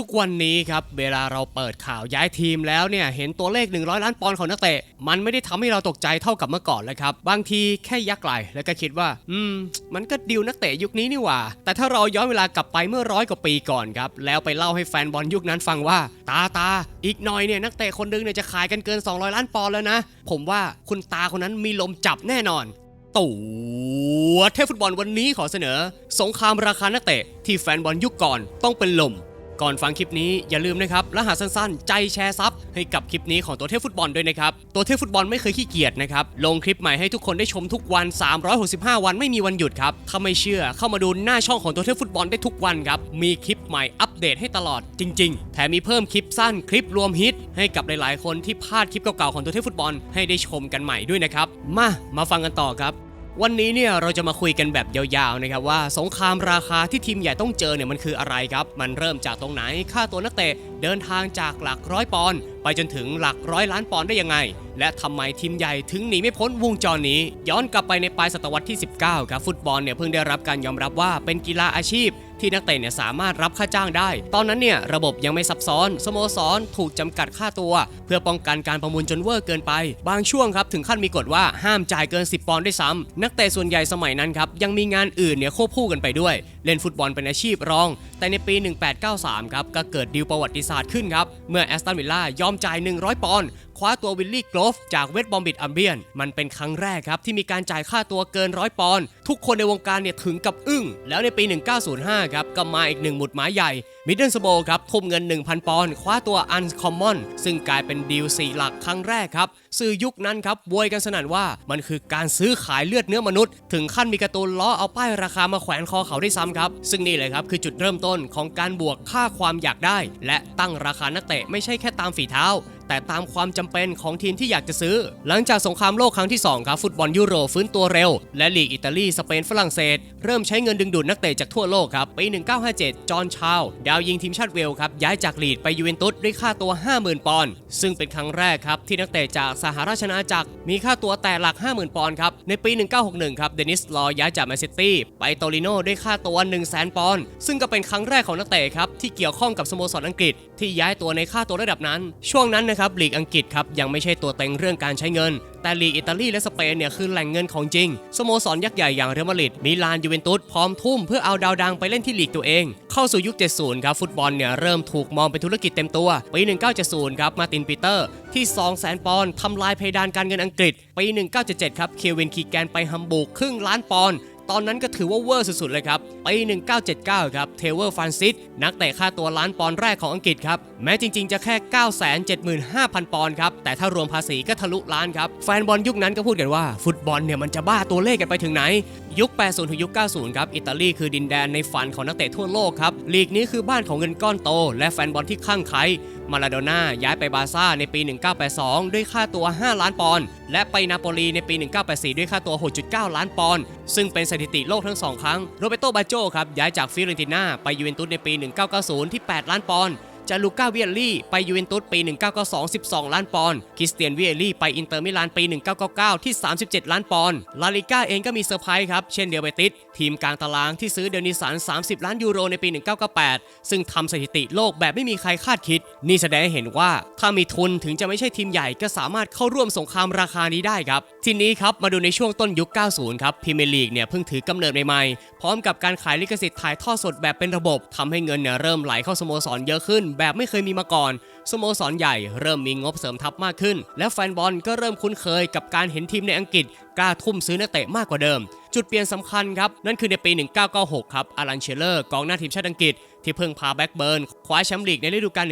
ทุกวันนี้ครับเวลาเราเปิดข่าวย้ายทีมแล้วเนี่ยเห็นตัวเลข 100 ล้านปอนด์ของนักเตะ มันไม่ได้ทำให้เราตกใจเท่ากับเมื่อก่อนแล้วครับ บางทีแค่ยักไหลแล้วก็คิดว่า อืม มันก็ดิวนักเตะยุคนี้นี่หว่า แต่ถ้าเราย้อนเวลากลับไปเมื่อร้อยกว่าปีก่อนครับ แล้วไปเล่าให้แฟนบอลยุคนั้นฟังว่า ตาตาอีกหน่อยเนี่ยนักเตะคนนึงเนี่ยจะขายกันเกิน 200 ล้านปอนด์แล้วนะ ผมว่าคุณตาคนนั้นมีลมจับแน่นอนตัวเทพฟุตบอลวันนี้ขอเสนอ สงครามราคานักเตะที่แฟนบอลยุคก่อนต้องเป็นลม ก่อนฟังคลิปนี้อย่าลืมนะครับรหัสสั้นๆ ใจแชร์ซับให้กับคลิปนี้ของตัวเทพฟุตบอลด้วยนะครับ ตัวเทพฟุตบอลไม่เคยขี้เกียจนะครับ ลงคลิปใหม่ให้ทุกคนได้ชมทุกวัน 365 วันไม่มีวันหยุดครับ ถ้าไม่เชื่อเข้ามาดูหน้าช่องของตัวเทพฟุตบอลได้ทุกวันครับ มีคลิปใหม่อัปเดตให้ตลอดจริง ๆ แถมมีเพิ่มคลิปสั้นคลิปรวมฮิตให้กับหลายๆ คนที่พลาดคลิปเก่าๆของตัวเทพฟุตบอลให้ได้ชมกันใหม่ด้วยนะครับ มา มาฟังกันต่อครับ วันนี้เนี่ยเราจะมาคุยกันแบบยาวๆนะครับว่าสงครามราคาที่ทีมใหญ่ต้องเจอเนี่ยมันคืออะไรครับ มันเริ่มจากตรงไหนค่าตัวนักเตะเดินทางจากหลักร้อยปอนด์ไปจนถึงหลักร้อยล้านปอนด์ได้ยังไง และทำไมทีมใหญ่ถึงหนีไม่พ้นวงจรนี้ ย้อนกลับไปในปลายศตวรรษที่ 19ครับฟุตบอลเนี่ยเพิ่งได้รับการยอมรับว่าเป็นกีฬาอาชีพที่นักเตะเนี่ยสามารถรับค่าจ้างได้ ตอนนั้นเนี่ยระบบยังไม่ซับซ้อน สโมสรถูกจำกัดค่าตัว เพื่อป้องกันการประมูลจนเวอร์เกินไป บางช่วงครับถึงขั้นมีกฎว่าห้ามจ่ายเกิน 10 ปอนด์ด้วยซ้ำนักเตะส่วนใหญ่สมัยนั้นครับยังมีงานอื่นเนี่ยควบคู่กันไปด้วย เล่นฟุตบอลเป็นอาชีพรอง แต่ในปี 1893 ครับก็เกิดดีลประวัติศาสตร์ขึ้นครับ เมื่อแอสตันวิลล่ายอมจ่าย 100 ปอนด์คว้าตัววิลลี่โกลฟจากเวสต์บอมบิดอัมเบียน มันเป็นครั้งแรกครับ ที่มีการจ่ายค่าตัวเกินร้อยปอนด์ทุกคนในวงการเนี่ยถึงกับอึ้ง แล้วในปี 1905 ครับก็มาอีกหนึ่งหมุดหมายใหญ่มิดเดิลสโบครับทุ่มเงิน 1,000 ปอนด์คว้าตัวอันคอมมอนซึ่งกลายเป็นดีล4หลักครั้งแรกครับสื่อยุคนั้นครับบวยกันสนั่นว่ามันคือการซื้อขายเลือดเนื้อมนุษย์ ถึงขั้นมีการ์ตูนล้อเอาป้ายราคามาแขวนคอเขาได้ซ้ำครับ ซึ่งนี่เลยครับคือจุดเริ่มต้นของการบวกค่าความอยากได้ และตั้งราคานักเตะไม่ใช่แค่ตามฝีเท้า แต่ตามความจำเป็นของทีมที่อยากจะซื้อ หลังจากสงครามโลกครั้งที่ 2 ครับ ฟุตบอลยุโรปฟื้นตัวเร็ว และลีกอิตาลี สเปนฝรั่งเศส เริ่มใช้เงินดึงดูดนักเตะจากทั่วโลกครับปี 1957 จอห์นชาว ดาวยิงทีมชาติเวลครับ ย้ายจากลีดไปยูเวนตุสด้วยค่าตัว 50,000 ปอนด์ซึ่งเป็นครั้งแรกครับ ที่นักเตะจากสหราชอาณาจักรมีค่าตัวแต่หลัก 50,000 ปอนด์ครับในปี 1961 ครับเดนิสลอย้ายจากแมนซิตี้ไปโตริโนด้วยค่าตัว 100,000 ปอนด์ซึ่งก็เป็นครั้งแรกของนักเตะครับที่เกี่ยวข้องกับสโมสรอังกฤษที่ย้ายตัวในค่าตัวระดับนั้น ช่วงนั้นนะครับลีกอังกฤษครับยังไม่ใช่ตัวเต็งเรื่องการใช้เงิน แต่ลีกอิตาลีและสเปนเนี่ยคือแหล่งเงินของจริงสโมสรยักษ์ใหญ่อย่างเรอัลมาดริดมิลานยูเวนตุสพร้อมทุ่มเพื่อเอาดาวดังไปเล่นที่ลีกตัวเอง เข้าสู่ยุค 70 ครับฟุตบอลเนี่ยเริ่มถูกมองเป็นธุรกิจเต็มตัว ปี 1970 ครับมาตินปีเตอร์ที่ 200,000 ปอนด์ทำลายเพดานการเงินอังกฤษ ปี 1977 ครับเควินคีแกนไปฮัมบูร์กครึ่งล้านปอนด์ ตอนนั้นก็ถือว่าเวอร์สุดๆเลยครับปี1979 ครับ เทเวอร์ฟานซิส นักเตะค่าตัวล้านปอนด์แรกของอังกฤษครับ แม้จริงๆ จะแค่ 975,000 ปอนด์ครับ แต่ถ้ารวมภาษีก็ทะลุล้านครับ แฟนบอลยุคนั้นก็พูดกันว่า ฟุตบอลเนี่ยมันจะบ้าตัวเลขกันไปถึงไหน ยุค 80 ถึงยุค 90 ครับ อิตาลีคือดินแดนในฝันของนักเตะทั่วโลกครับ ลีกนี้คือบ้านของเงินก้อนโต และแฟนบอลที่คลั่งไคล้มาลาโดน่าย้ายไปบาซ่าในปี 1982 ด้วยค่าตัว 5 ล้านปอนด์ และไปนาโปลีในปี 1984 ด้วยค่าตัว 6.9 ล้านปอนด์ ซึ่งเป็นสถิติโลกทั้ง2ครั้ง โรเบโต บาโจครับ ย้ายจากฟิเรนติน่าไปยูเวนตุสในปี 1990 ที่ 8 ล้านปอนด์ จาลูก้าเวียลี่ไปยูเวนตุสปี 1992 12 ล้านปอนด์คริสเตียนเวียลี่ไปอินเตอร์มิลานปี 1999 ที่ 37 ล้านปอนด์ลาลิก้าเองก็มีเซอร์ไพรส์ครับ เช่นเดียวเบติสทีมกลางตารางที่ซื้อเดนิสัน 30 ล้านยูโรในปี 1998 ซึ่งทำสถิติโลกแบบไม่มีใครคาดคิด นี่แสดงให้เห็นว่าถ้ามีทุนถึงจะไม่ใช่ทีมใหญ่ก็สามารถเข้าร่วมสงครามราคานี้ได้ครับ ทีนี้ครับมาดูในช่วงต้นยุค 90 ครับพรีเมียร์ลีกเนี่ยเพิ่งถือกำเนิดใหม่ๆพร้อมกับการขายลิขสิทธิ์ถ่ายทอดสดแบบเป็นระบบทำให้เงินเนี่ยเริ่มไหลเข้าสโมสรเยอะขึ้นแบบไม่เคยมีมาก่อน สโมสรใหญ่เริ่มมีงบเสริมทัพมากขึ้น และแฟนบอลก็เริ่มคุ้นเคยกับการเห็นทีมในอังกฤษกล้าทุ่มซื้อนักเตะมากกว่าเดิม จุดเปลี่ยนสำคัญครับ นั่นคือในปี 1996 ครับอารันเชลเลอร์กองหน้าทีมชาติอังกฤษ ที่เพิ่งพาแบ็กเบิร์นคว้าแชมป์ลีกในฤดูกาล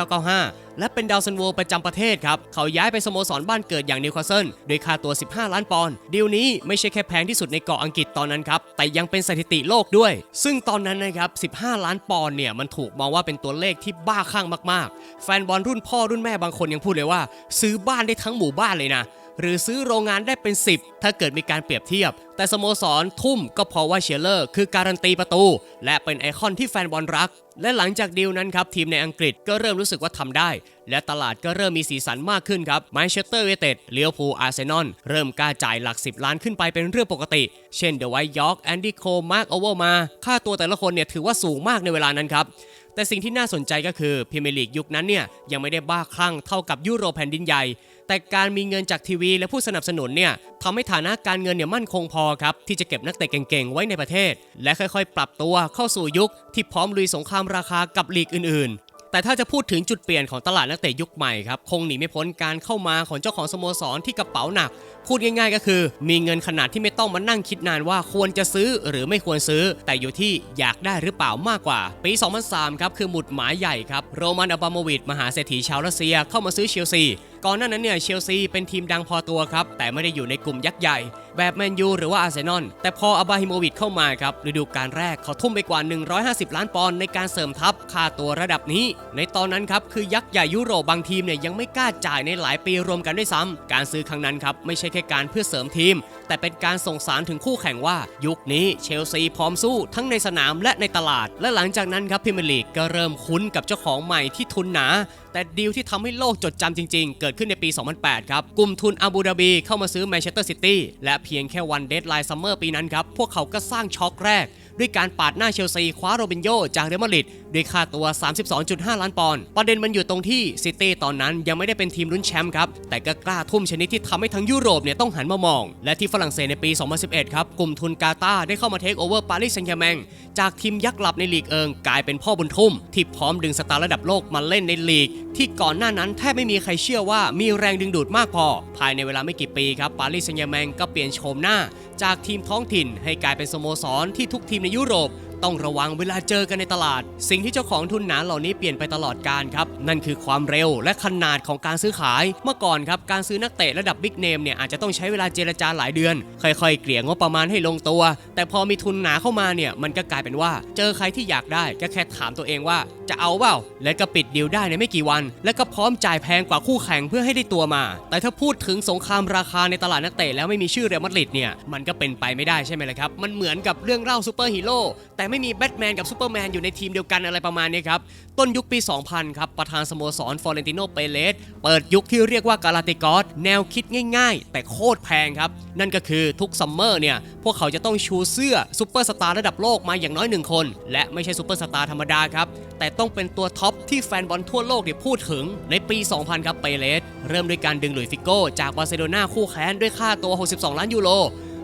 1994-1995 และเป็นดาวซันโวประจำประเทศครับ เขาย้ายไปสโมสรบ้านเกิดอย่างนิวคาสเซิลโดยค่าตัว 15 ล้านปอนด์ดีลนี้ไม่ใช่แค่แพงที่สุดในเกาะอังกฤษตอนนั้นครับ แต่ยังเป็นสถิติโลกด้วย ซึ่งตอนนั้นนะครับ 15 ล้านปอนด์เนี่ยมันถูกมองว่าเป็นตัวเลขที่บ้าคลั่งมากๆ แฟนบอลรุ่นพ่อรุ่นแม่บางคนยังพูดเลยว่า ซื้อบ้านได้ทั้งหมู่บ้านเลยนะ หรือซื้อโรงงานได้เป็น 10 ถ้าเกิดมีการเปรียบเทียบ แต่สโมสรทุ่มก็เพราะว่าเชลเลอร์คือการันตีประตู และเป็นไอคอนที่แฟนบอลรัก และหลังจากดีลนั้นครับ ทีมในอังกฤษก็เริ่มรู้สึกว่าทำได้ และตลาดก็เริ่มมีสีสันมากขึ้นครับแมนเชสเตอร์ยูไนเต็ดเลียวพูอาร์เซนอลเริ่มกล้าจ่ายหลัก 10 ล้านขึ้นไปเป็นเรื่องปกติ เช่นเดอะไวท์ยอร์กแอนดี้โคมาร์กโอเวอร์มา ค่าตัวแต่ละคนเนี่ยถือว่าสูงมากในเวลานั้นครับ แต่สิ่งที่น่าสนใจก็คือพรีเมียร์ลีกยุคนั้นเนี่ยยังไม่ได้บ้าคลั่งเท่ากับยุโรปแผ่นดินใหญ่ แต่การมีเงินจากทีวี และผู้สนับสนุนเนี่ยทำให้ฐานะการเงินเนี่ยมั่นคงพอครับที่จะเก็บนักเตะเก่งๆ ไว้ในประเทศ และค่อยๆ ปรับตัวเข้าสู่ยุคที่พร้อมลุยสงครามราคากับลีกอื่นๆ แต่ถ้าจะพูดถึงจุดเปลี่ยนของตลาดนักเตะยุคใหม่ครับคงหนีไม่พ้นการเข้ามาของเจ้าของสโมสรที่กระเป๋าหนัก พูดง่ายๆ ก็คือ มีเงินขนาดที่ไม่ต้องมานั่งคิดนานว่าควรจะซื้อหรือไม่ควรซื้อ แต่อยู่ที่อยากได้หรือเปล่ามากกว่า ปี 2003 ครับคือหมุดหมายใหญ่ครับโรมันอับรามโมวิดมหาเศรษฐีชาวรัสเซียเข้ามาซื้อเชลซี ก่อนหน้านั้นเนี่ยเชลซีเป็นทีมดังพอตัวครับ แต่ไม่ได้อยู่ในกลุ่มยักษ์ใหญ่ แบบแมนยูหรือว่าอาร์เซนอลแต่พออับาฮิโมวิชเข้ามาครับฤดูกาลแรกเขาทุ่มไปกว่า 150 ล้านปอนด์ในการเสริมทัพค่าตัวระดับนี้ ในตอนนั้นครับคือยักษ์ใหญ่ยุโรปบางทีมเนี่ยยังไม่กล้าจ่ายในหลายปีรวมกันด้วยซ้ำการซื้อครั้งนั้นครับไม่ใช่แค่การเพื่อเสริมทีม แต่เป็นการส่งสารถึงคู่แข่งว่า ยุคนี้เชลซีพร้อมสู้ทั้งในสนามและในตลาด และหลังจากนั้นครับพรีเมลีกก็เริ่มคุ้นกับเจ้าของใหม่ที่ทุนหนา แต่ดีลที่ทำให้โลกจดจำจริง ๆ เกิดดขึ้นในปี 2008 ครับ กลุ่มทุนอาบูดาบีเข้ามาซื้อแมนเชสเตอร์ซิตี้และเพียงแค่วันเดทไลน์ซัมเมอร์ปีนั้นครับ พวกเขาก็สร้างช็อคแรก ด้วยการปาดหน้าเชลซีคว้าโรบินโยจากเรอัลมาดริดด้วยค่าตัว 32.5 ล้านปอนด์ประเด็นมันอยู่ตรงที่ซิตี้ตอนนั้นยังไม่ได้เป็นทีมลุ้นแชมป์ครับ แต่ก็กล้าทุ่มชนิดที่ทำให้ทั้งยุโรปเนี่ยต้องหันมามอง และที่ฝรั่งเศสในปี 2011 ครับ กลุ่มทุนกาตาได้เข้ามาเทคโอเวอร์ปารีสแซงต์แชร์แมงจากทีมยักษ์หลับในลีกเอิงกลายเป็นพ่อบุญทุ่ม ที่พร้อมดึงสตาร์ระดับโลกมาเล่นในลีก ที่ก่อนหน้านั้นแทบไม่มีใครเชื่อว่ามีแรงดึงดูดมากพอ ภายในเวลาไม่กี่ปีครับปารีสแซงต์แชร์แมงก็เปลี่ยนโฉมหน้า จากทีมท้องถิ่นให้กลายเป็นสโมสรที่ทุกทีมในยุโรป ต้องระวังเวลาเจอกันในตลาด สิ่งที่เจ้าของทุนหนาเหล่านี้เปลี่ยนไปตลอดการครับ นั่นคือความเร็วและขนาดของการซื้อขาย เมื่อก่อนครับการซื้อนักเตะระดับบิ๊กเนมเนี่ยอาจจะต้องใช้เวลาเจรจาหลายเดือน ค่อยๆ เกลี่ยงบประมาณให้ลงตัว แต่พอมีทุนหนาเข้ามาเนี่ยมันก็กลายเป็นว่า เจอใครที่อยากได้ก็แค่ถามตัวเองว่าจะเอาเปล่าและก็ปิดดีลได้ในไม่กี่วัน และก็พร้อมจ่ายแพงกว่าคู่แข่งเพื่อให้ได้ตัวมา แต่ถ้าพูดถึงสงครามราคาในตลาดนักเตะแล้วไม่มีชื่อเรอัลมาดริดเนี่ยมันก็เป็นไปไม่ได้ใช่ไหมล่ะครับมันเหมือนกับเรื่องเล่าซูเปอร์ฮีโร่แต่ไม่มีแบทแมนกับซูเปอร์แมนอยู่ในทีมเดียวกันอะไรประมาณนี้ครับ ต้นยุคปี 2000 ครับ ประธานสโมสรฟอร์เรนติโนเปเลสเปิดยุคที่เรียกว่ากาลาติกอสแนวคิดง่ายๆ แต่โคตรแพงครับ นั่นก็คือทุกซัมเมอร์เนี่ย พวกเขาจะต้องชูเสื้อซูเปอร์สตาร์ระดับโลกมาอย่างน้อยหนึ่งคน และไม่ใช่ซูเปอร์สตาร์ธรรมดาครับแต่ต้องเป็นตัวท็อปที่แฟนบอลทั่วโลกเนี่ยพูดถึงในปี 2000 ครับเปเลสเริ่มด้วยการดึงหลุยส์ฟิโก้จากบาร์เซโลนาคู่แข่งด้วยค่าตัว 62 ล้านยูโร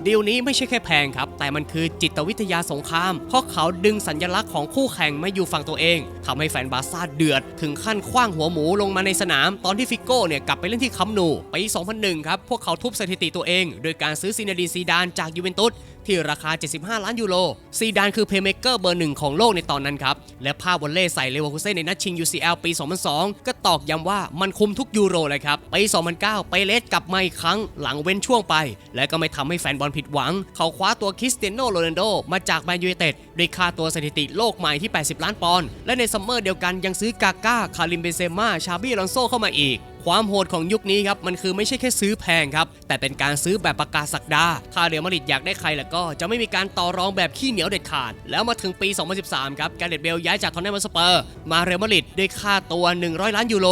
ดีลนี้ไม่ใช่แค่แพงครับ แต่มันคือจิตวิทยาสงคราม เพราะเขาดึงสัญลักษณ์ของคู่แข่งมาอยู่ฝั่งตัวเองทำให้แฟนบาร์ซ่าเดือด ถึงขั้นคว้างหัวหมูลงมาในสนาม ตอนที่ฟิโก้เนี่ยกลับไปเล่นที่คัมป์นูปี 2001 ครับ พวกเขาทุบสถิติตัวเอง โดยการซื้อซินาดีนซีดานจากยูเวนตุส ที่ราคา 75 ล้านยูโร ซีดานคือเพย์เมกเกอร์เบอร์หนึ่งของโลกในตอนนั้นครับ และภาพวอลเล่ใส่เลวอคูเซ่ในนัดชิง UCL ปี 2002 ก็ตอกย้ำว่ามันคุมทุกยูโรเลยครับปี2009 ไปเลสกลับมาอีกครั้งหลังเว้นช่วงไป และก็ไม่ทำให้แฟนบอลผิดหวัง เขาคว้าตัวคริสเตียโนโรนัลโดมาจากแมนยูไนเต็ดด้วยค่าตัวสถิติโลกใหม่ที่ 80 ล้านปอนด์และในซัมเมอร์เดียวกันยังซื้อกาก้าคาริมเบเซม่าชาบี้ลอนโซเข้ามาอีก ความโหดของยุคนี้ครับมันคือไม่ใช่แค่ซื้อแพงครับแต่เป็นการซื้อแบบประกาศสักดาถ้าเรอัลมาดริดอยากได้ใครแล้วก็จะไม่มีการต่อรองแบบขี้เหนียวเด็ดขาด แล้วมาถึงปี 2013 ครับการเดดเบลย้ายจากทอนแนมสเปอร์มาเรอัลมาดริดด้วยค่าตัว 100 ล้านยูโร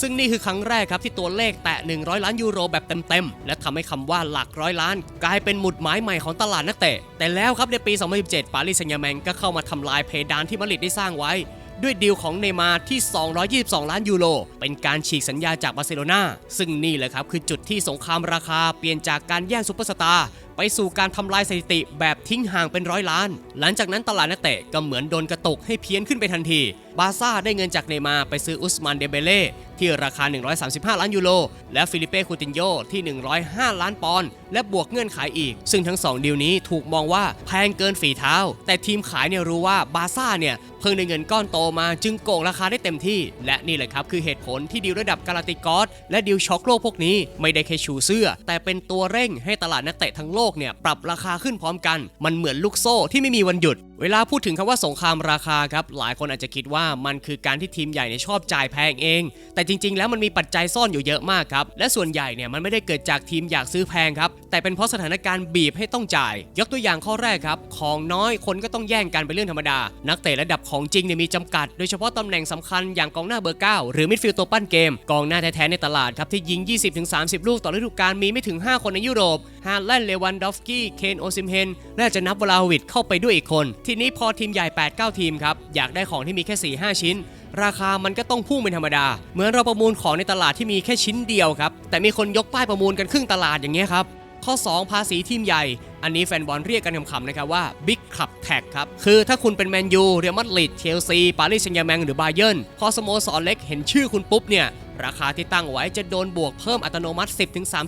ซึ่งนี่คือครั้งแรกครับที่ตัวเลขแตะ 100 ล้านยูโรแบบเต็มๆ และทำให้คำว่าหลักร้อยล้าน กลายเป็นหมุดหมายใหม่ของตลาดนักเตะ แต่แล้วครับในปี 2017 ปารีสแซงต์แมงก็เข้ามาทำลายเพดานที่มาดริดได้สร้างไว้ ด้วยดีลของเนย์มาที่ 222 ล้านยูโร เป็นการฉีกสัญญาจากบาร์เซโลนาซึ่งนี่แหละครับคือจุดที่สงครามราคาเปลี่ยนจากการแย่งซุปเปอร์สตาร์ ไปสู่การทำลายสถิติแบบทิ้งห่างเป็นร้อยล้าน หลังจากนั้นตลาดนักเตะก็เหมือนโดนกระตุกให้เพี้ยนขึ้นไปทันที บาซ่าได้เงินจากเนยมาไปซื้ออุสมานเดเบเล่ที่ราคา 135 ล้านยูโร และฟิลิเป้คูตินโยที่ 105 ล้านปอนด์และบวกเงื่อนขายอีก ซึ่งทั้ง 2 ดีลนี้ถูกมองว่าแพงเกินฝีเท้า แต่ทีมขายเนี่ยรู้ว่าบาซ่าเนี่ยเพิ่งได้เงินก้อนโตมาจึงโกงราคาได้เต็มที่ และนี่แหละครับคือเหตุผลที่ดีลระดับกาลาติกอสและดีลช็อกโลกพวกนี้ไม่ได้แค่ชูเสื้อ แต่เป็นตัวเร่งให้ตลาดนักเตะทั้งโลกเนี่ยปรับราคาขึ้นพร้อมกัน มันเหมือนลูกโซ่ที่ไม่มีวันหยุดเวลาพูดถึงคำว่าสงครามราคาครับหลายคนอาจจะคิดว่ามันคือการที่ทีมใหญ่เนี่ยชอบจ่ายแพงเอง แต่จริงๆ แล้วมันมีปัจจัยซ่อนอยู่เยอะมากครับและส่วนใหญ่เนี่ยมันไม่ได้เกิดจากทีมอยากซื้อแพงครับแต่เป็นเพราะสถานการณ์บีบให้ต้องจ่าย ยกตัวอย่างข้อแรกครับของน้อยคนก็ต้องแย่งกันเป็นเรื่องธรรมดา นักเตะระดับของจริงเนี่ยมีจำกัด โดยเฉพาะตำแหน่งสำคัญอย่างกองหน้าเบอร์ 9 หรือมิดฟิลด์ตัวปั้นเกมกองหน้าแท้ๆในตลาดครับที่ยิง 20-30 ลูกต่อฤดูกาลมีไม่ถึง 5 คนในยุโรปฮาแลนด์เลวันดอฟสกี้เคนโอซิมเฮนและจะนับวลาวิดเข้าไปด้วยอีกคนทีนี้พอทีมใหญ่ 8-9 ทีมครับ อยากได้ของที่มีแค่ 4-5 ชิ้น ราคามันก็ต้องพุ่งเป็นธรรมดา เหมือนเราประมูลของในตลาดที่มีแค่ชิ้นเดียวครับ แต่มีคนยกป้ายประมูลกันครึ่งตลาดอย่างเงี้ยครับ ข้อ 2 ภาษีทีมใหญ่ อันนี้แฟนบอลเรียกกันคำๆนะครับว่า Big Club Tax ครับ คือถ้าคุณเป็นแมนยู เรอัลมาดริด เชลซี ปารีสแซงต์แชร์แมงหรือบาเยิร์น พอสโมสรเล็กเห็นชื่อคุณปุ๊บเนี่ย ราคาที่ตั้งไว้จะโดนบวกเพิ่มอัตโนมัติ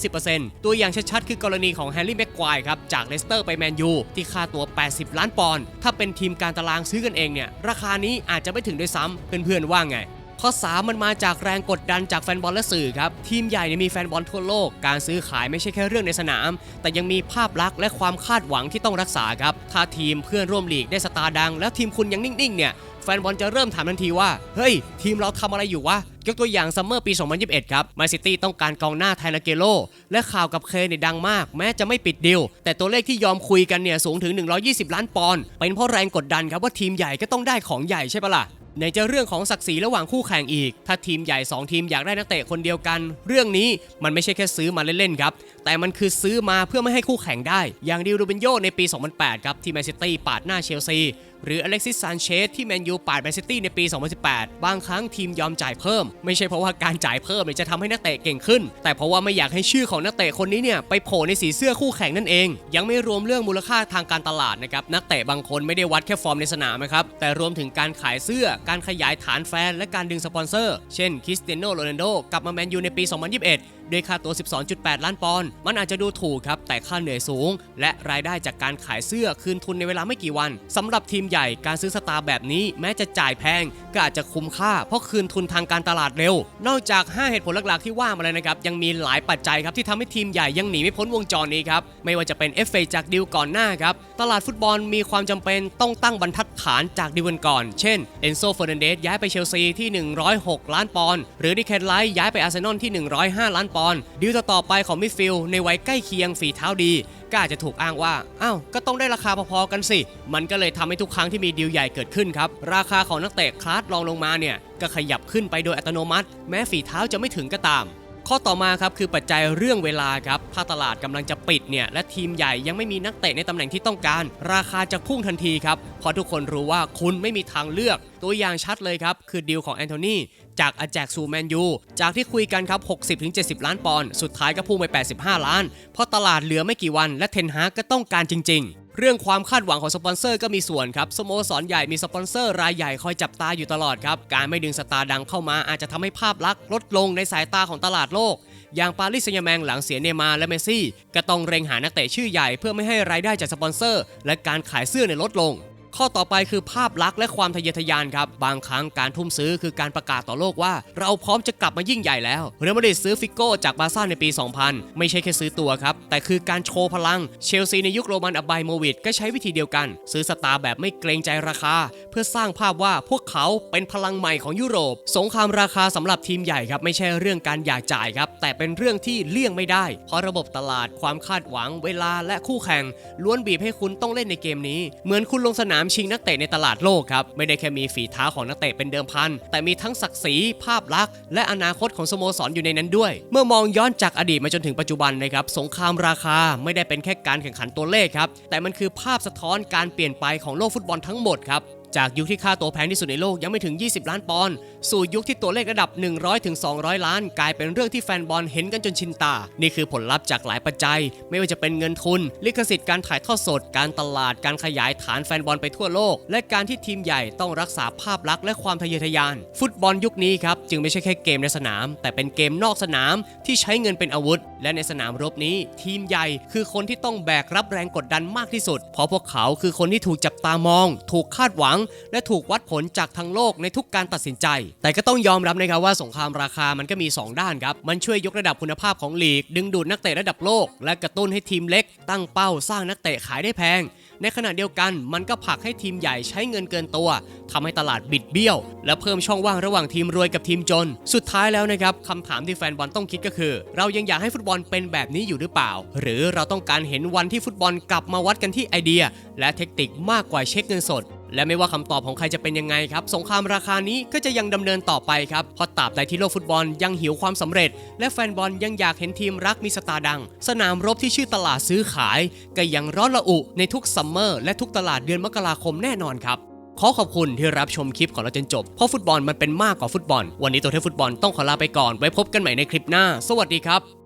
10-30%ตัวอย่างชัดๆคือกรณีของแฮร์รี่แม็กควายครับ จากเลสเตอร์ไปแมนยูที่ค่าตัว 80 ล้านปอนด์ถ้าเป็นทีมการตารางซื้อกันเองเนี่ย ราคานี้อาจจะไม่ถึงด้วยซ้ำเพื่อนๆว่าไงข้อ3มันมาจากแรงกดดันจากแฟนบอลและสื่อครับ ทีมใหญ่เนี่ยมีแฟนบอลทั่วโลก การซื้อขายไม่ใช่แค่เรื่องในสนาม แต่ยังมีภาพลักษณ์และความคาดหวังที่ต้องรักษาครับ ถ้าทีมเพื่อนร่วมลีกได้สตาร์ดัง แล้วทีมคุณยังนิ่ง ๆ เนี่ย ฟนบอลจะเริ่มถามทันทีว่า เฮ้ย ทีมเราทำอะไรอยู่วะ ยกตัวอย่างซัมเมอร์ปี 2021 ครับมาซิตี้ต้องการกองหน้าไทนาเกโล และข่าวกับเคเนี่ยดังมาก แม้จะไม่ปิดดีลแต่ตัวเลขที่ยอมคุยกันเนี่ยสูงถึง 120 ล้านปอนด์เป็นเพราะแรงกดดันครับว่าทีมใหญ่ก็ต้องได้ของใหญ่ใช่ปะล่ะ ในจะเรื่องของศักดิ์ศรีระหว่างคู่แข่งอีก ถ้าทีมใหญ่ 2 ทีมอยากได้นักเตะคนเดียวกัน เรื่องนี้มันไม่ใช่แค่ซื้อมาเล่นๆครับ แต่มันคือซื้อมาเพื่อไม่ให้คู่แข่งได้ อย่างดิวโรเบนโยในปี 2008 ครับ ที่แมนซิตี้ปาดหน้าเชลซี หรืออเล็กซิสซานเชสที่แมนยูปาดแมนซิตี้ในปี 2018 บางครั้งทีมยอมจ่ายเพิ่ม ไม่ใช่เพราะว่าการจ่ายเพิ่มจะทำให้นักเตะเก่งขึ้น แต่เพราะว่าไม่อยากให้ชื่อของนักเตะคนนี้เนี่ยไปโผล่ในสีเสื้อคู่แข่งนั่นเอง ยังไม่รวมเรื่องมูลค่าทางการตลาดนะครับนักเตะบางคนไม่ได้วัดแค่ฟอร์มในสนามนะครับแต่รวมถึงการขายเสื้อการขยายฐานแฟนและการดึงสปอนเซอร์ เช่นคริสเตียโนโรนัลโดกลับมาแมนยูในปี 2021 ด้วยค่าตัว 12.8 ล้านปอนด์มันอาจจะดูถูกครับ แต่ค่าเหนื่อยสูง และรายได้จากการขายเสื้อคืนทุนในเวลาไม่กี่วันสำหรับทีมใหญ่การซื้อสตาร์แบบนี้แม้จะจ่ายแพง ก็อาจจะคุ้มค่า เพราะคืนทุนทางการตลาดเร็ว นอกจาก 5 เหตุผลหลักๆที่ว่ามาแล้วนะครับยังมีหลายปัจจัยครับที่ทำให้ทีมใหญ่ยังหนีไม่พ้นวงจรนี้ครับไม่ว่าจะเป็นเอฟเฟจากดีลก่อนหน้าครับตลาดฟุตบอลมีความจำเป็นต้องตั้งบรรทัดฐานจากดีลกันก่อน เช่นเอนโซเฟอร์นันเดสย้ายไปเชลซีที่ 106 ล้านปอนด์หรือดิแคนไลท์ย้ายไปอาร์เซนอลที่ 105 ล้านปอนดีลต่อๆไปของมิดฟิลในวัยใกล้เคียงฝีเท้าดีก็อาจจะถูกอ้างว่า อ้าว ก็ต้องได้ราคาพอๆกันสิ มันก็เลยทำให้ทุกครั้งที่มีดีลใหญ่เกิดขึ้นครับ ราคาของนักเตะคลาสรองลงมาเนี่ย ก็ขยับขึ้นไปโดยอัตโนมัติ แม้ฝีเท้าจะไม่ถึงก็ตาม ข้อต่อมาครับคือปัจจัยเรื่องเวลาครับถ้าตลาดกำลังจะปิดเนี่ยและทีมใหญ่ยังไม่มีนักเตะในตำแหน่งที่ต้องการ ราคาจะพุ่งทันทีครับเพราะทุกคนรู้ว่าคุณไม่มีทางเลือก ตัวอย่างชัดเลยครับคือดีลของแอนโทนี จากอาแจกซูแมนยูจากที่คุยกันครับ 60-70 ล้านปอนด์สุดท้ายก็พุ่งไป 85 ล้าน เพราะตลาดเหลือไม่กี่วันและเทนฮากก็ต้องการจริง ๆเรื่องความคาดหวังของสปอนเซอร์ก็มีส่วนครับสโมสรใหญ่มีสปอนเซอร์รายใหญ่คอยจับตาอยู่ตลอดครับ การไม่ดึงสตาร์ดังเข้ามาอาจจะทำให้ภาพลักษณ์ลดลงในสายตาของตลาดโลก อย่างปารีสแซงต์แมงหลังเสียเนมาร์และเมซี่ ก็ต้องเร่งหานักเตะชื่อใหญ่เพื่อไม่ให้รายได้จากสปอนเซอร์ และการขายเสื้อในลดลง ข้อต่อไปคือภาพลักษณ์และความทะเยอทะยานครับ บางครั้งการทุ่มซื้อคือการประกาศต่อโลกว่า เราพร้อมจะกลับมายิ่งใหญ่แล้วเรอัลมาดริดซื้อฟิโก้จากบาร์ซ่าในปี 2000 ไม่ใช่แค่ซื้อตัวครับ แต่คือการโชว์พลัง เชลซีในยุคโรมันอับไบโมวิดก็ใช้วิธีเดียวกัน ซื้อสตาร์แบบไม่เกรงใจราคา เพื่อสร้างภาพว่าพวกเขาเป็นพลังใหม่ของยุโรป สงครามราคาสำหรับทีมใหญ่ครับไม่ใช่เรื่องการอยากจ่ายครับแต่เป็นเรื่องที่เลี่ยงไม่ได้ เพราะระบบตลาดความคาดหวังเวลาและคู่แข่งล้วนบีบให้คุณต้องเล่นในเกมนี้ เหมือนคุณลงสนามชิงนักเตะในตลาดโลกครับ ไม่ได้แค่มีฝีเท้าของนักเตะเป็นเดิมพัน แต่มีทั้งศักดิ์ศรีภาพลักษณ์และอนาคตของสโมสรอยู่ในนั้นด้วย เมื่อมองย้อนจากอดีตมาจนถึงปัจจุบันนะครับสงครามราคาไม่ได้เป็นแค่การแข่งขันตัวเลขครับแต่มันคือภาพสะท้อนการเปลี่ยนไปของโลกฟุตบอลทั้งหมดครับ จากยุคที่ค่าตัวแพงที่สุดในโลกยังไม่ถึง 20 ล้านปอนด์สู่ยุคที่ตัวเลขระดับ 100ถึง200ล้าน กลายเป็นเรื่องที่แฟนบอลเห็นกันจนชินตา นี่คือผลลัพธ์จากหลายปัจจัย ไม่ว่าจะเป็นเงินทุน ลิขสิทธิ์การถ่ายทอดสด การตลาดการขยายฐานแฟนบอลไปทั่วโลก และการที่ทีมใหญ่ต้องรักษาภาพลักษณ์และความทะเยอทะยาน ฟุตบอลยุคนี้ครับจึงไม่ใช่แค่เกมในสนาม แต่เป็นเกมนอกสนามที่ใช้เงินเป็นอาวุธและในสนามรบนี้ทีมใหญ่คือคนที่ต้องแบกรับแรงกดดันมากที่สุด เพราะพวกเขาคือคนที่ถูกจับตามอง ถูกคาดหวัง และถูกวัดผลจากทั้งโลกในทุกการตัดสินใจ แต่ก็ต้องยอมรับนะครับว่าสงครามราคามันก็มี 2 ด้านครับ มันช่วยยกระดับคุณภาพของลีก ดึงดูดนักเตะระดับโลก และกระตุ้นให้ทีมเล็ก ตั้งเป้าสร้างนักเตะขายได้แพง ในขณะเดียวกันมันก็ผลักให้ทีมใหญ่ใช้เงินเกินตัวทำให้ตลาดบิดเบี้ยว และเพิ่มช่องว่างระหว่างทีมรวยกับทีมจน สุดท้ายแล้วนะครับคำถามที่แฟนบอลต้องคิดก็คือ เรายังอยากให้ฟุตบอลเป็นแบบนี้อยู่หรือเปล่า หรือเราต้องการเห็นวันที่ฟุตบอลกลับมาวัดกันที่ไอเดีย และเทคนิคมากกว่าเช็คเงินสด และไม่ว่าคำตอบของใครจะเป็นยังไงครับ สงครามราคานี้ก็จะยังดำเนินต่อไปครับเพราะตราบใดที่โลกฟุตบอลยังหิวความสำเร็จ และแฟนบอลยังอยากเห็นทีมรักมีสตาร์ดัง สนามรบที่ชื่อตลาดซื้อขาย ก็ยังร้อนระอุในทุกซัมเมอร์และทุกตลาดเดือนมกราคมแน่นอนครับขอขอบคุณที่รับชมคลิปของเราจนจบ เพราะฟุตบอลมันเป็นมากกว่าฟุตบอล วันนี้ตัวเทพฟุตบอลต้องขอลาไปก่อน ไว้พบกันใหม่ในคลิปหน้า สวัสดีครับ